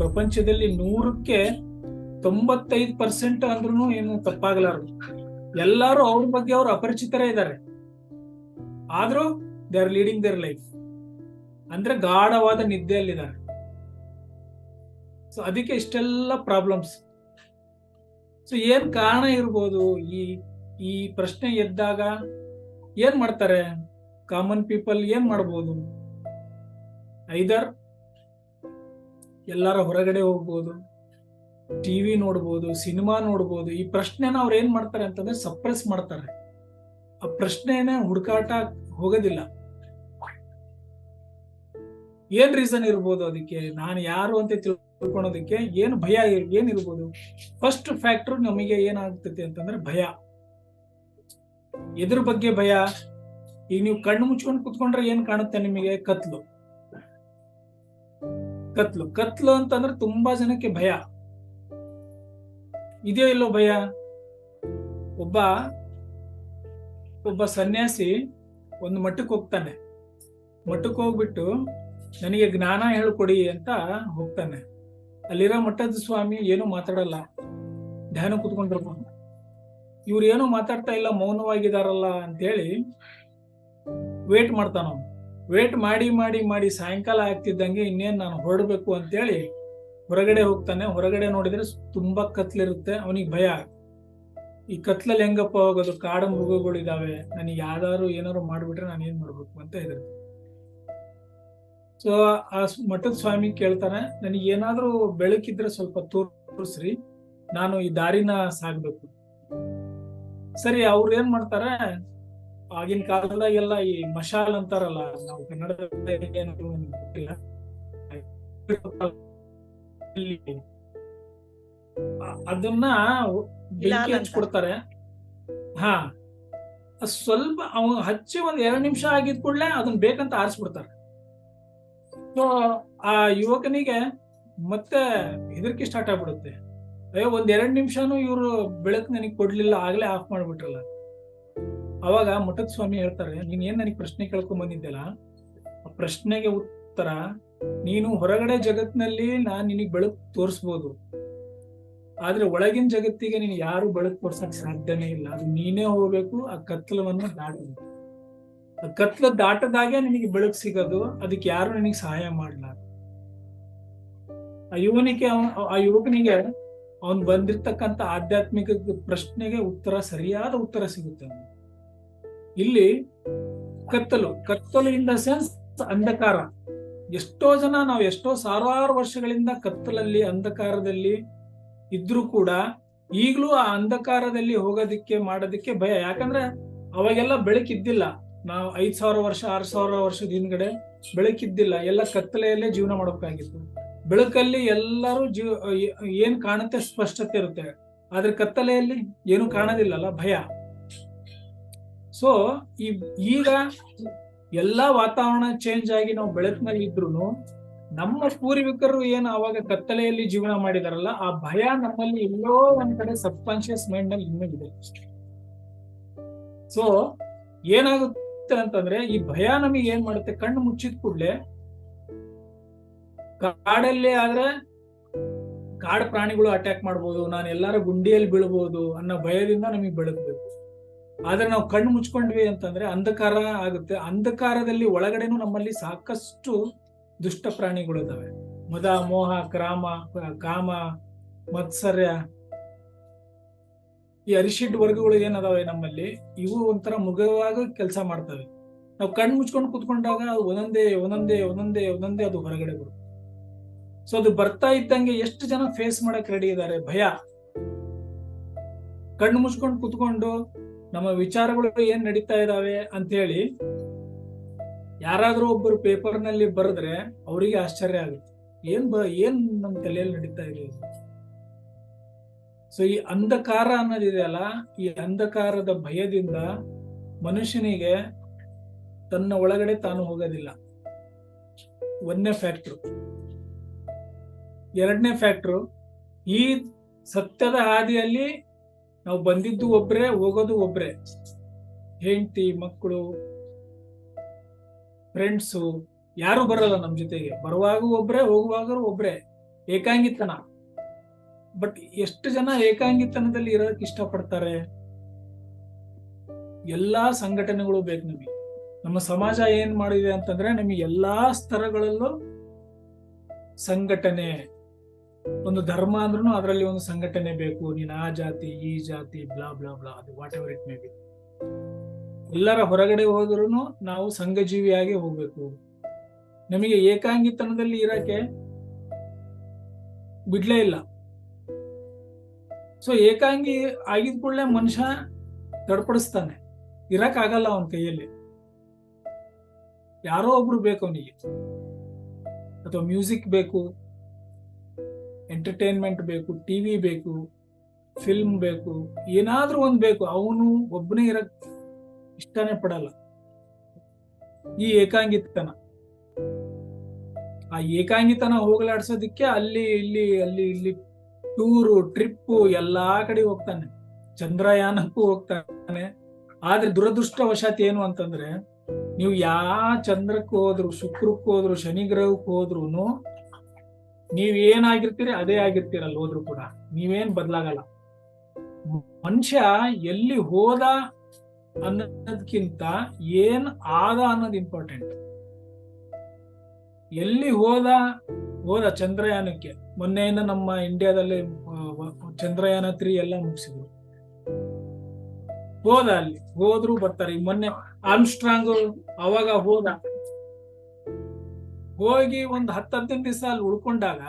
ಪ್ರಪಂಚದಲ್ಲಿ ನೂರಕ್ಕೆ ತೊಂಬತ್ತೈದು ಪರ್ಸೆಂಟ್ ಅಂದ್ರೂ ಏನು ತಪ್ಪಾಗಲಾರದು. ಎಲ್ಲಾರು ಅವ್ರ ಬಗ್ಗೆ ಅವ್ರು ಅಪರಿಚಿತರೇ ಇದ್ದಾರೆ ಆದ್ರೂ they are leading their life ಅಂದ್ರೆ ಗಾಢವಾದ ನಿದ್ದೆಯಲ್ಲಿದ್ದಾರೆ. ಸೊ ಅದಕ್ಕೆ ಇಷ್ಟೆಲ್ಲ ಪ್ರಾಬ್ಲಮ್ಸ್ ಸೊ ಏನ್ ಕಾರಣ ಇರ್ಬೋದು ಈ ಈ ಪ್ರಶ್ನೆ ಎದ್ದಾಗ? ಏನ್ ಮಾಡ್ತಾರೆ? ಕಾಮನ್ ಪೀಪಲ್ ಏನ್ ಮಾಡ್ಬೋದು? ಐದರ್ ಎಲ್ಲಾರ ಹೊರಗಡೆ ಹೋಗ್ಬೋದು. ಟಿವಿ ನೋಡ್ಬೋದು ಸಿನಿಮಾ ನೋಡ್ಬೋದು. ಈ ಪ್ರಶ್ನೆನ ಅವ್ರು ಏನ್ ಮಾಡ್ತಾರೆ ಅಂತಂದ್ರೆ ಸಪ್ರೆಸ್ ಮಾಡ್ತಾರೆ. ಆ ಪ್ರಶ್ನೆನ ಹುಡುಕಾಟ ಹೋಗೋದಿಲ್ಲ. ಏನ್ ರೀಸನ್ ಇರ್ಬೋದು ಅದಕ್ಕೆ? ನಾನು ಯಾರು ಅಂತ ತಿಳ್ಕೊಳೋದಕ್ಕೆ ಏನು ಭಯ ಏನು ಇರ್ಬೋದು? ಫಸ್ಟ್ ಫ್ಯಾಕ್ಟರ್ ನಮಗೆ ಏನಾಗ್ತೈತೆ ಅಂತಂದ್ರೆ ಭಯ. ಎದ್ರ ಬಗ್ಗೆ ಭಯ. ಈಗ ನೀವು ಕಣ್ಣು ಮುಚ್ಕೊಂಡು ಕುತ್ಕೊಂಡ್ರೆ ಏನ್ ಕಾಣುತ್ತೆ ನಿಮಗೆ? ಕತ್ಲು. ಕತ್ಲು. ಕತ್ಲು ಅಂತಂದ್ರೆ ತುಂಬಾ ಜನಕ್ಕೆ ಭಯ. ಇದೆಯೋ ಇಲ್ಲೋ ಭಯ? ಒಬ್ಬ ಒಬ್ಬ ಸನ್ಯಾಸಿ ಒಂದು ಮಠಕ್ಕೆ ಹೋಗ್ತಾನೆ. ಮಠಕ್ಕೆ ಹೋಗ್ಬಿಟ್ಟು ನನಗೆ ಜ್ಞಾನ ಹೇಳ್ಕೊಡಿ ಅಂತ ಹೋಗ್ತಾನೆ. ಅಲ್ಲಿರೋ ಮಠದ ಸ್ವಾಮಿ ಏನು ಮಾತಾಡಲ್ಲ. ಧ್ಯಾನ ಕುತ್ಕೊಂಡಿರ್ಬೋದು ಇವ್ರು ಏನು ಮಾತಾಡ್ತಾ ಇಲ್ಲ, ಮೌನವಾಗಿದಾರಲ್ಲ ಅಂತೇಳಿ ವೇಟ್ ಮಾಡ್ತಾನ ವೇಟ್ ಮಾಡಿ ಮಾಡಿ ಮಾಡಿ ಸಾಯಂಕಾಲ ಆಗ್ತಿದ್ದಂಗೆ ಇನ್ನೇನು ನಾನು ಹೊರಡಬೇಕು ಅಂತೇಳಿ ಹೊರಗಡೆ ಹೋಗ್ತಾನೆ. ಹೊರಗಡೆ ನೋಡಿದ್ರೆ ತುಂಬಾ ಕತ್ಲಿರುತ್ತೆ. ಅವನಿಗೆ ಭಯ ಈ ಕತ್ಲಲ್ಲಿ ಹೆಂಗಪ್ಪ ಹೋಗೋದು ಕಾಡು ಮೃಗಗಳಿದ್ದಾವೆ ನನಗೆ ಯಾವ್ದಾದ್ರು ಏನಾದ್ರು ಮಾಡ್ಬಿಟ್ರೆ ನಾನು ಏನು ಮಾಡಬೇಕು ಅಂತ ಇದ್ರೆ ಸೊ ಆ ಮಠದ ಸ್ವಾಮಿ ಕೇಳ್ತಾನೆ, ನನಗೆ ಏನಾದರೂ ಬೆಳಕಿದ್ರೆ ಸ್ವಲ್ಪ ತೋರಿಸ್ರಿ. ನಾನು ಈ ದಾರಿನ ಸಾಗ್ಬೇಕು ಸರಿ, ಅವ್ರು ಏನ್ ಮಾಡ್ತಾರೆ? ಆಗಿನ ಕಾಲದಾಗೆಲ್ಲ ಈ ಮಶಾಲ್ ಅಂತಾರಲ್ಲ ನಾವು ಕನ್ನಡದಲ್ಲಿ ಅದನ್ನ ಬೆಂಕಿ. ಹಚ್ಕೊಡ್ತಾರೆ ಹಾ ಸ್ವಲ್ಪ ಅವ್ ಹಚ್ಚಿ ಒಂದ್ ಎರಡ್ ನಿಮಿಷ ಆಗಿದ್ ಕೂಡ್ಲೆ ಅದನ್ನ ಬೇಕಂತ ಆರಿಸ್ಬಿಡ್ತಾರೆ. ಸೊ ಆ ಯುವಕನಿಗೆ ಮತ್ತೆ ಹೆದರಿಕೆ ಸ್ಟಾರ್ಟ್ ಆಗ್ಬಿಡುತ್ತೆ. ಅಯ್ಯೋ ಒಂದ್ ಎರಡ್ ನಿಮಿಷನೂ ಇವ್ರು ಬೆಳಕು ನನಗೆ ಕೊಡ್ಲಿಲ್ಲ ಆಗ್ಲೇ ಆಫ್ ಮಾಡ್ಬಿಟ್ರಲ್ಲ. ಅವಾಗ ಮಠದ ಸ್ವಾಮಿ ಹೇಳ್ತಾರೆ, ನೀನ್ ಏನ್ ನನಗೆ ಪ್ರಶ್ನೆ ಕೇಳ್ಕೊಂಡ್ ಬಂದಿದ್ದೆಲ್ಲ? ಆ ಪ್ರಶ್ನೆಗೆ ಉತ್ತರ, ನೀನು ಹೊರಗಡೆ ಜಗತ್ನಲ್ಲಿ ನಾನ್ ನಿನಗ್ ಬೆಳಕು ತೋರಿಸ್ಬೋದು. ಆದ್ರೆ ಒಳಗಿನ ಜಗತ್ತಿಗೆ ನೀನು ಯಾರು ಬೆಳಕು ತೋರ್ಸಕ್ ಸಾಧ್ಯನೇ ಇಲ್ಲ. ಅದು ನೀನೇ ಹೋಗ್ಬೇಕು, ಆ ಕತ್ಲವನ್ನು ದಾಟಬೇಕು. ಆ ಕತ್ಲ ದಾಟದಾಗೆ ನಿನಗೆ ಬೆಳಕು ಸಿಗೋದು, ಅದಕ್ಕೆ ಯಾರು ನಿನಗೆ ಸಹಾಯ ಮಾಡಲಾರ ಆ ಯುವನಿಗೆ ಆ ಯುವಕನಿಗೆ ಅವನ್ ಬಂದಿರ್ತಕ್ಕಂಥ ಆಧ್ಯಾತ್ಮಿಕ ಪ್ರಶ್ನೆಗೆ ಉತ್ತರ, ಸರಿಯಾದ ಉತ್ತರ ಸಿಗುತ್ತೆ. ಇಲ್ಲಿ ಕತ್ತಲು ಕತ್ತಲು ಇನ್ ದ ಸೆನ್ಸ್ ಅಂಧಕಾರ. ಎಷ್ಟೋ ಜನ ನಾವು ಎಷ್ಟೋ ಸಾವಿರಾರು ವರ್ಷಗಳಿಂದ ಕತ್ತಲಲ್ಲಿ, ಅಂಧಕಾರದಲ್ಲಿ ಇದ್ರೂ ಕೂಡ ಈಗಲೂ ಆ ಅಂಧಕಾರದಲ್ಲಿ ಹೋಗೋದಿಕ್ಕೆ, ಮಾಡೋದಿಕ್ಕೆ ಭಯ. ಯಾಕಂದ್ರೆ ಅವಾಗೆಲ್ಲ ಬೆಳಕಿದ್ದಿಲ್ಲ. ನಾವು ಐದ್ ಸಾವಿರ ವರ್ಷ, ಆರ್ ಸಾವಿರ ವರ್ಷದ ಹಿಂದ್ಗಡೆ ಬೆಳಕಿದ್ದಿಲ್ಲ. ಎಲ್ಲ ಕತ್ತಲೆಯಲ್ಲೇ ಜೀವನ ಮಾಡಬೇಕಾಗಿತ್ತು ಬೆಳಕಲ್ಲಿ ಎಲ್ಲರೂ ಜೀವ ಏನ್ ಕಾಣುತ್ತೆ ಸ್ಪಷ್ಟತೆ ಇರುತ್ತೆ. ಆದ್ರೆ ಕತ್ತಲೆಯಲ್ಲಿ ಏನು ಕಾಣೋದಿಲ್ಲಲ್ಲ ಭಯ. ಸೊ ಈ, ಈಗ ಎಲ್ಲಾ ವಾತಾವರಣ ಚೇಂಜ್ ಆಗಿ ನಾವು ಬೆಳಕಿನಲ್ಲಿ ಇದ್ರು ನಮ್ಮ ಪೂರ್ವಿಕರು ಏನು ಅವಾಗ ಕತ್ತಲೆಯಲ್ಲಿ ಜೀವನ ಮಾಡಿದಾರಲ್ಲ, ಆ ಭಯ ನಮ್ಮಲ್ಲಿ ಎಲ್ಲೋ ಒಂದ್ ಕಡೆ ಸಬ್ ಕಾನ್ಶಿಯಸ್ ಮೈಂಡ್ನಲ್ಲಿ ಇನ್ನೂ ಇದೆ. ಸೊ ಏನಾಗುತ್ತೆ ಅಂತಂದ್ರೆ ಈ ಭಯ ನಮಗೆ ಏನ್ ಮಾಡುತ್ತೆ? ಕಣ್ಣು ಮುಚ್ಚಿದ ಕೂಡ್ಲೆ ಕಾಡಲ್ಲೇ ಆದ್ರೆ ಕಾಡು ಪ್ರಾಣಿಗಳು ಅಟ್ಯಾಕ್ ಮಾಡ್ಬೋದು, ನಾನು ಎಲ್ಲಾರ ಗುಂಡಿಯಲ್ಲಿ ಬೀಳ್ಬೋದು ಅನ್ನೋ ಭಯದಿಂದ ನಮಗೆ ಬೆಳಗ್ಬೇಕು ಆದ್ರೆ ನಾವು ಕಣ್ಣು ಮುಚ್ಕೊಂಡ್ವಿ ಅಂತಂದ್ರೆ ಅಂಧಕಾರ ಆಗುತ್ತೆ. ಅಂಧಕಾರದಲ್ಲಿ ಒಳಗಡೆನೂ ನಮ್ಮಲ್ಲಿ ಸಾಕಷ್ಟು ದುಷ್ಟ ಪ್ರಾಣಿಗಳು ಇದಾವೆ. ಮದ, ಮೋಹ, ಕ್ರಾಮ, ಕಾಮ, ಮತ್ಸರ್ಯ. ಈ ಅರಿಶಿಡ್ ವರ್ಗಗಳು ಏನದಾವೆ ನಮ್ಮಲ್ಲಿ, ಇವು ಒಂಥರ ಮುಗವಾಗಿ ಕೆಲಸ ಮಾಡ್ತವೆ. ನಾವು ಕಣ್ಣು ಮುಚ್ಕೊಂಡು ಕುತ್ಕೊಂಡಾಗ ಒಂದೊಂದೇ ಒಂದೊಂದೇ ಒಂದೊಂದೇ ಒಂದೊಂದೇ ಅದು ಹೊರಗಡೆ ಬರುತ್ತೆ. ಸೊ ಅದು ಬರ್ತಾ ಇದ್ದಂಗೆ ಎಷ್ಟು ಜನ ಫೇಸ್ ಮಾಡಕ್ ರೆಡಿ ಇದ್ದಾರೆ ಭಯ. ಕಣ್ಣು ಮುಚ್ಕೊಂಡು ಕುತ್ಕೊಂಡು ನಮ್ಮ ವಿಚಾರಗಳು ಏನ್ ನಡೀತಾ ಇದಾವೆ ಅಂತ ಹೇಳಿ ಯಾರಾದ್ರೂ ಒಬ್ಬರು ಪೇಪರ್ನಲ್ಲಿ ಬರೆದ್ರೆ ಅವರಿಗೆ ಆಶ್ಚರ್ಯ ಆಗುತ್ತೆ. ಏನ್ ಬ, ಏನ್ ನಮ್ ತಲೆಯಲ್ಲಿ ನಡೀತಾ ಇದು? ಸೊ ಈ ಅಂಧಕಾರ ಅನ್ನೋದಿದೆಯಲ್ಲ ಈ ಅಂಧಕಾರದ ಭಯದಿಂದ ಮನುಷ್ಯನಿಗೆ ತನ್ನ ಒಳಗಡೆ ತಾನು ಹೋಗೋದಿಲ್ಲ. ಒಂದನೇ ಫ್ಯಾಕ್ಟ್ರು ಎರಡನೇ ಫ್ಯಾಕ್ಟ್ರು ಈ ಸತ್ಯದ ಹಾದಿಯಲ್ಲಿ ನಾವು ಬಂದಿದ್ದು ಒಬ್ರೆ, ಹೋಗೋದು ಒಬ್ರೆ. ಹೆಂಡತಿ ಮಕ್ಕಳು ಫ್ರೆಂಡ್ಸು ಯಾರು ಬರಲ್ಲ ನಮ್ಮ ಜೊತೆಗೆ. ಬರುವಾಗ ಒಬ್ರೆ ಹೋಗುವಾಗ ಒಬ್ರೆ. ಏಕಾಂಗಿತನ. ಬಟ್ ಎಷ್ಟು ಜನ ಏಕಾಂಗಿತನದಲ್ಲಿ ಇರೋದಕ್ಕೆ ಇಷ್ಟಪಡ್ತಾರೆ? ಎಲ್ಲಾ ಸಂಘಟನೆಗಳು ಬೇಕು ನಮಗೆ. ನಮ್ಮ ಸಮಾಜ ಏನ್ ಮಾಡಿದೆ ಅಂತಂದ್ರೆ, ನಮಗೆ ಎಲ್ಲಾ ಸ್ತರಗಳಲ್ಲೂ ಸಂಘಟನೆ. ಒಂದು ಧರ್ಮ ಅಂದ್ರೂ ಅದರಲ್ಲಿ ಒಂದು ಸಂಘಟನೆ ಬೇಕು, ನೀನ್ ಆ ಜಾತಿ, ಈ ಜಾತಿ, ಬ್ಲಾ ಬ್ಲಾ ಬ್ಲಾ, ಅದು whatever it may be ಎಲ್ಲರ ಹೊರಗಡೆ ಹೋದ್ರೂ ನಾವು ಸಂಘಜೀವಿಯಾಗಿ ಹೋಗ್ಬೇಕು. ನಮಗೆ ಏಕಾಂಗಿತನದಲ್ಲಿ ಇರಕ್ಕೆ ಬಿಡ್ಲೇ ಇಲ್ಲ. ಸೊ ಏಕಾಂಗಿ ಆಗಿದ ಕೂಡಲೇ ಮನುಷ್ಯ ತಡ್ಪಡಿಸ್ತಾನೆ ಇರಕ್ ಆಗಲ್ಲ ಅವನ ಕೈಯಲ್ಲಿ. ಯಾರೋ ಒಬ್ರು ಬೇಕು ಅವನಿಗೆ. ಅಥವಾ ಮ್ಯೂಸಿಕ್ ಬೇಕು. ಎಂಟರ್ಟೈನ್ಮೆಂಟ್ ಬೇಕು ಟಿವಿ ಬೇಕು ಫಿಲ್ಮ್ ಬೇಕು, ಏನಾದರೂ ಒಂದ್ ಬೇಕು. ಅವನು ಒಬ್ಬನೇ ಇರಕ್ ಇಷ್ಟನೇ ಪಡಲ್ಲ. ಈ ಏಕಾಂಗಿತನ. ಆ ಏಕಾಂಗಿತನ ಹೋಗಲಾಡ್ಸೋದಿಕ್ಕೆ ಅಲ್ಲಿ, ಇಲ್ಲಿ ಅಲ್ಲಿ, ಇಲ್ಲಿ ಟೂರು, ಟ್ರಿಪ್ಪು ಎಲ್ಲಾ ಕಡೆ ಹೋಗ್ತಾನೆ. ಚಂದ್ರಯಾನಕ್ಕೂ ಹೋಗ್ತಾನೆ. ಆದ್ರೆ ದುರದೃಷ್ಟವಶಾತ್ ಏನು ಅಂತಂದ್ರೆ, ನೀವು ಯಾ ಚಂದ್ರಕ್ಕೆ ಹೋದ್ರು, ಶುಕ್ರಕ್ಕೆ ಹೋದ್ರು, ಶನಿ ಗ್ರಹಕ್ಕೆ ಹೋದ್ರು ನೀವ್ ಏನಾಗಿರ್ತೀರಿ ಅದೇ ಆಗಿರ್ತೀರಲ್ಲ ಹೋದ್ರು ಕೂಡ. ನೀವೇನ್ ಬದಲಾಗಲ್ಲ. ಮನುಷ್ಯ ಎಲ್ಲಿ ಹೋದ ಅನ್ನೋದಕ್ಕಿಂತ ಏನ್ ಆದ ಅನ್ನೋದು ಇಂಪಾರ್ಟೆಂಟ್ ಎಲ್ಲಿ ಹೋದ ಹೋದ ಚಂದ್ರಯಾನಕ್ಕೆ. ಮೊನ್ನೆಯಿಂದ ನಮ್ಮ ಇಂಡಿಯಾದಲ್ಲಿ ಚಂದ್ರಯಾನ ತ್ರೀ ಎಲ್ಲ ಮುಗಿಸಿದ್ರು. ಹೋದ ಅಲ್ಲಿ, ಹೋದ್ರು ಬರ್ತಾರೆ. ಈಗ ಮೊನ್ನೆ ಆರ್ಮ್ಸ್ಟ್ರಾಂಗ್ ಅವಾಗ ಹೋದ. ಹೋಗಿ ಒಂದು ಹತ್ತು ಹದಿನೈದು ದಿವಸ ಅಲ್ಲಿ ಉಳ್ಕೊಂಡಾಗ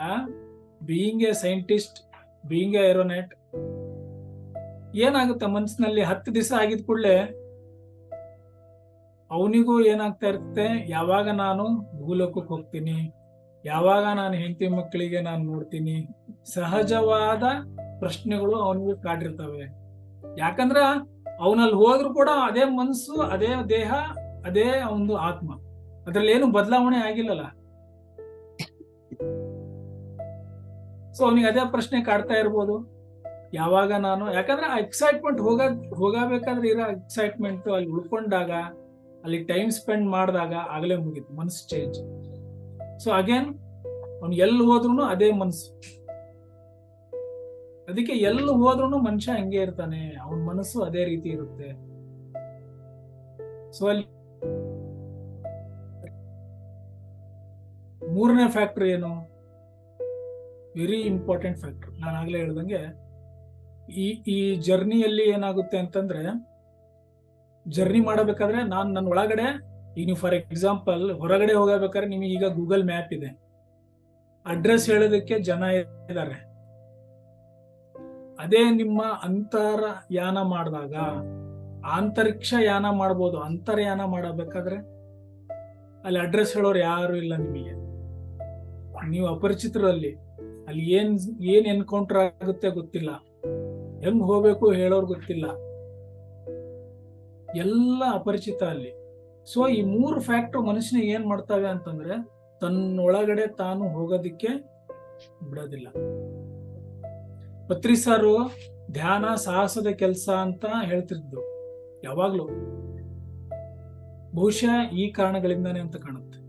being a scientist being a aeronaut ಏನಾಗುತ್ತೆ ಮನ್ಸಿನಲ್ಲಿ ಹತ್ತು ದಿವಸ ಆಗಿದ ಕೂಡಲೇ ಅವನಿಗೂ ಏನಾಗ್ತಾ ಇರುತ್ತೆ? ಯಾವಾಗ ನಾನು ಭೂಲೋಕಕ್ಕೆ ಹೋಗ್ತೀನಿ? ಯಾವಾಗ ನಾನು ಹೆಂಡತಿ ಮಕ್ಕಳಿಗೆ ನಾನು ನೋಡ್ತೀನಿ? ಸಹಜವಾದ ಪ್ರಶ್ನೆಗಳು ಅವನಿಗೆ ಕಾಡಿರ್ತವೆ. ಯಾಕಂದ್ರ ಅವನಲ್ಲಿ ಹೋದ್ರು ಕೂಡ ಅದೇ ಮನಸ್ಸು ಅದೇ ದೇಹ, ಅದೇ ಒಂದು ಆತ್ಮ. ಅದ್ರಲ್ಲಿ ಏನು ಬದಲಾವಣೆ ಆಗಿಲ್ಲಲ್ಲ. ಸೊ ಅವನಿಗೆ ಅದೇ ಪ್ರಶ್ನೆ ಕಾಡ್ತಾ ಇರ್ಬೋದು. ಯಾವಾಗ ನಾನು, ಯಾಕಂದ್ರೆ ಆ ಎಕ್ಸೈಟ್ಮೆಂಟ್ ಹೋಗ, ಹೋಗಬೇಕಾದ್ರೆ ಇರೋ ಎಕ್ಸೈಟ್ಮೆಂಟ್ ಅಲ್ಲಿ ಉಳ್ಕೊಂಡಾಗ, ಅಲ್ಲಿ ಟೈಮ್ ಸ್ಪೆಂಡ್ ಮಾಡಿದಾಗ ಆಗಲೇ ಮುಗೀತು ಮನ್ಸು ಚೇಂಜ್ ಸೊ ಅಗೇನ್ ಅವ್ನು ಎಲ್ಲಿ ಹೋದ್ರು ಅದೇ ಮನಸ್ಸು. ಅದಕ್ಕೆ ಎಲ್ಲಿ ಹೋದ್ರು ಮನುಷ್ಯ ಹಂಗೆ ಇರ್ತಾನೆ, ಅವನ ಮನಸ್ಸು ಅದೇ ರೀತಿ ಇರುತ್ತೆ. ಸೊ ಅಲ್ಲಿ ಮೂರನೇ ಫ್ಯಾಕ್ಟರ್ ಏನು? ವೆರಿ ಇಂಪಾರ್ಟೆಂಟ್ ಫ್ಯಾಕ್ಟರ್ ನಾನು ಆಗ್ಲೇ ಹೇಳ್ದಂಗೆ, ಈ ಈ ಜರ್ನಿಯಲ್ಲಿ ಏನಾಗುತ್ತೆ ಅಂತಂದ್ರೆ ಜರ್ನಿ ಮಾಡಬೇಕಾದ್ರೆ ನಾನು ನನ್ನ ಒಳಗಡೆ, ಈಗ ನೀವು ಫಾರ್ ಎಕ್ಸಾಂಪಲ್ ಹೊರಗಡೆ ಹೋಗಬೇಕಾದ್ರೆ ನಿಮಗೆ ಈಗ ಗೂಗಲ್ ಮ್ಯಾಪ್ ಇದೆ. ಅಡ್ರೆಸ್ ಹೇಳೋದಕ್ಕೆ ಜನ ಇದ್ದಾರೆ. ಅದೇ ನಿಮ್ಮ ಅಂತರ ಯಾನ ಮಾಡಿದಾಗ, ಆಂತರಿಕ್ಷ ಯಾನ ಮಾಡ್ಬೋದು, ಅಂತರ್ಯಾನ ಮಾಡಬೇಕಾದ್ರೆ, ಅಲ್ಲಿ ಅಡ್ರೆಸ್ ಹೇಳೋರು ಯಾರು ಇಲ್ಲ ನಿಮಗೆ. ನೀವು ಅಪರಿಚಿತರಲ್ಲಿ ಅಲ್ಲಿ ಏನ್ ಏನ್ ಎನ್ಕೌಂಟರ್ ಆಗುತ್ತೆ ಗೊತ್ತಿಲ್ಲ. ಹೆಂಗ್ ಹೋಗ್ಬೇಕು ಹೇಳೋರ್ ಗೊತ್ತಿಲ್ಲ. ಎಲ್ಲ ಅಪರಿಚಿತ ಅಲ್ಲಿ. ಸೊ ಈ ಮೂರು ಫ್ಯಾಕ್ಟರ್ ಮನುಷ್ಯನ ಏನ್ ಮಾಡ್ತಾವೆ ಅಂತಂದ್ರೆ, ತನ್ನೊಳಗಡೆ ತಾನು ಹೋಗೋದಿಕ್ಕೆ ಬಿಡೋದಿಲ್ಲ. ಪತ್ರಿ ಸಾರು, ಧ್ಯಾನ ಸಾಹಸದ ಕೆಲಸ ಅಂತ ಹೇಳ್ತಿದ್ರು ಯಾವಾಗ್ಲೂ. ಬಹುಶಃ ಈ ಕಾರಣಗಳಿಂದಾನೆ ಅಂತ ಕಾಣುತ್ತೆ.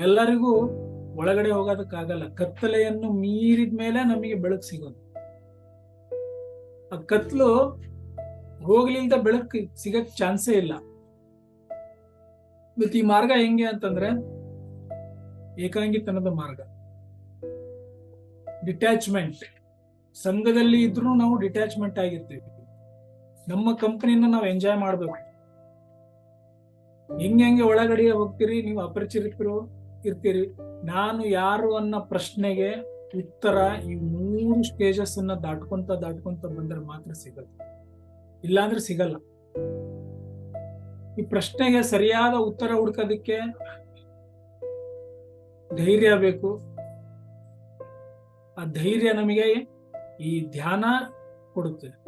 ಎಲ್ಲರಿಗೂ ಒಳಗಡೆ ಹೋಗೋದಕ್ಕಾಗಲ್ಲ. ಕತ್ತಲೆಯನ್ನು ಮೀರಿದ ಮೇಲೆ ನಮಗೆ ಬೆಳಕು ಸಿಗೋದು. ಆ ಕತ್ಲು ಹೋಗ್ಲಿಲ್ದ ಬೆಳಕು ಸಿಗಕ್ ಚಾನ್ಸೇ ಇಲ್ಲ. ಮತ್ತೆ ಈ ಮಾರ್ಗ ಹೆಂಗೆ ಅಂತಂದ್ರೆ ಏಕಾಂಗಿತನದ ಮಾರ್ಗ. ಡಿಟ್ಯಾಚ್ಮೆಂಟ್. ಸಂಘದಲ್ಲಿ ಇದ್ರೂ ನಾವು ಡಿಟ್ಯಾಚ್ಮೆಂಟ್ ಆಗಿರ್ತೀವಿ. ನಮ್ಮ ಕಂಪನಿನ ನಾವು ಎಂಜಾಯ್ ಮಾಡ್ಬೇಕು. ಹೆಂಗೆ ಹೆಂಗೆ ಒಳಗಡೆ ಹೋಗ್ತೀರಿ, ನೀವು ಅಪರಿಚಿತರು ಇರ್ತೀರಿ. ನಾನು ಯಾರು ಅನ್ನೋ ಪ್ರಶ್ನೆಗೆ ಉತ್ತರ ಈ ಮೂರು ಸ್ಟೇಜಸ್ ಅನ್ನ ದಾಟ್ಕೊಂತ ದಾಟ್ಕೊಂತ ಬಂದ್ರೆ ಮಾತ್ರ ಸಿಗಲ್ಲ. ಇಲ್ಲಾಂದ್ರೆ ಸಿಗಲ್ಲ. ಈ ಪ್ರಶ್ನೆಗೆ ಸರಿಯಾದ ಉತ್ತರ ಹುಡ್ಕೋದಿಕ್ಕೆ ಧೈರ್ಯ ಬೇಕು. ಆ ಧೈರ್ಯ ನಮಗೆ ಈ ಧ್ಯಾನ ಕೊಡುತ್ತೆ.